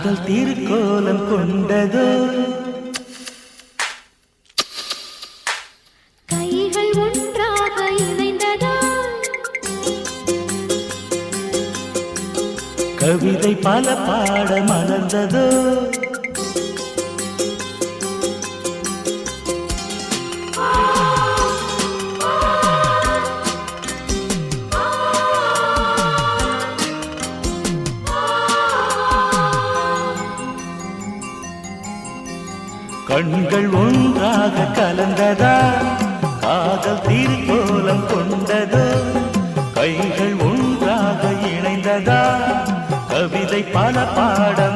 காதல் திருக்கோலம் கொண்டதோ? கைகள் ஒன்றாக இணைந்ததா? கவிதை பல பாட மலர்ந்ததோ? கண்கள் ஒன்றாக கலந்ததா? காதல் திருக்கோலம் கொண்டதோ? கைகள் ஒன்றாக இணைந்ததா? கவிதை பல பாட